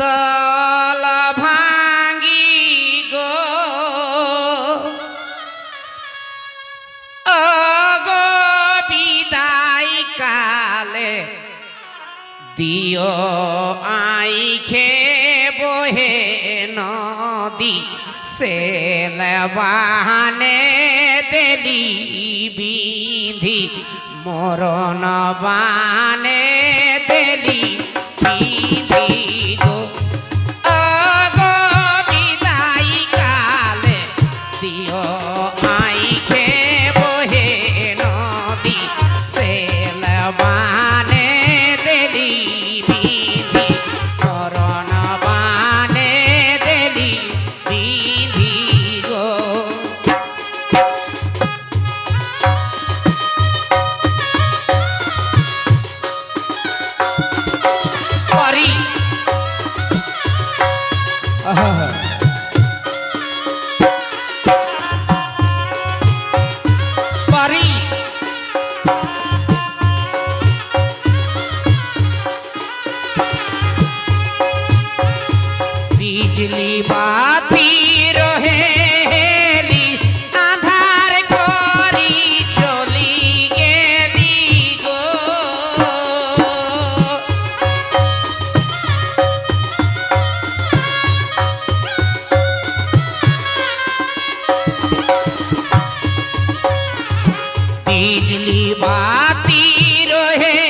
দল ভাঙি গো। গো বিদায় কালে দিও আই খে বহে নদী সেলবাহানে দেলি বিধি, মরণ বান bye. बिजली बाती रहेली আধার করি চলি গেলি গো বিজলি বাতি রহে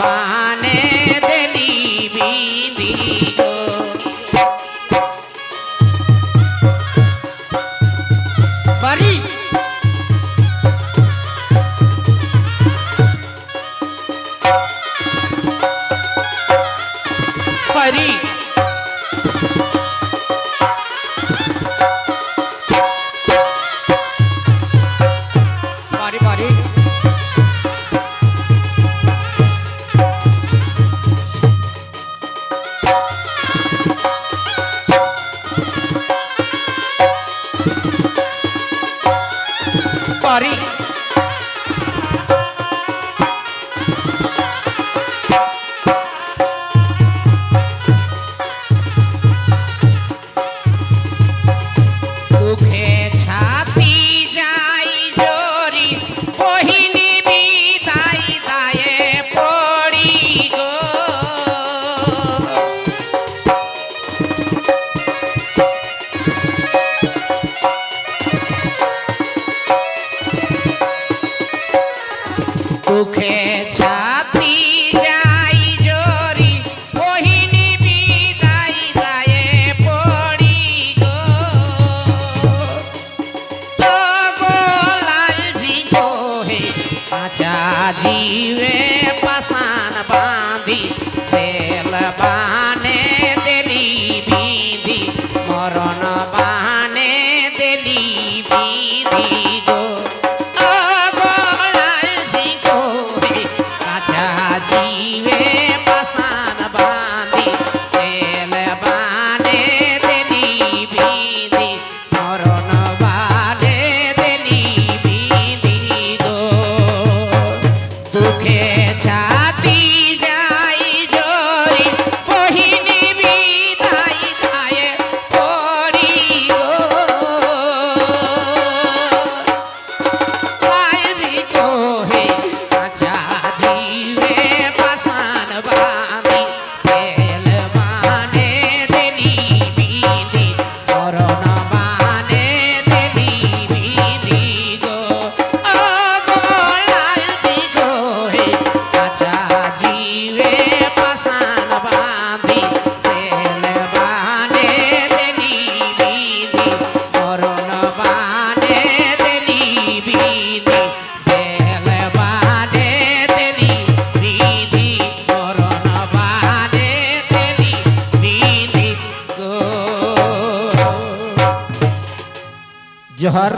বানে পারি। বুকে ছাতি যাই জরি কহিনি বিদায় দায়ে পড়ি গো। তো গোলালজি কোহে, পাচা জিবে পাসান পা trabajar.